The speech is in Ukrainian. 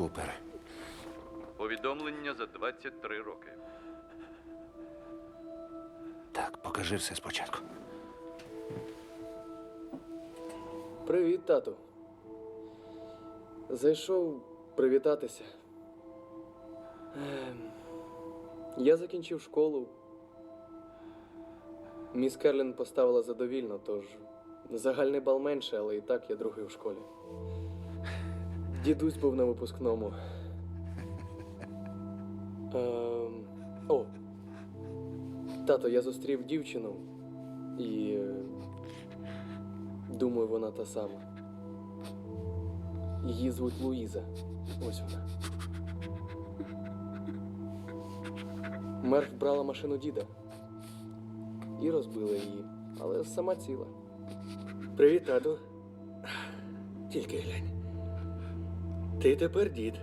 Купер. Повідомлення за 23 роки. Так, покажи все спочатку. Привіт, тату. Зайшов привітатися. Ем, Я закінчив школу. Міс Керлін поставила задовільно, тож загальний бал менше, але і так я другий в школі. Дідусь був на випускному. Ем, о. Тато, я зустрів дівчину і. Думаю, вона та сама. Її звуть Луїза. Ось вона. Мерф брала машину діда. І розбила її, але сама ціла. Привіт, тату. Тільки глянь. Ти тепер дід.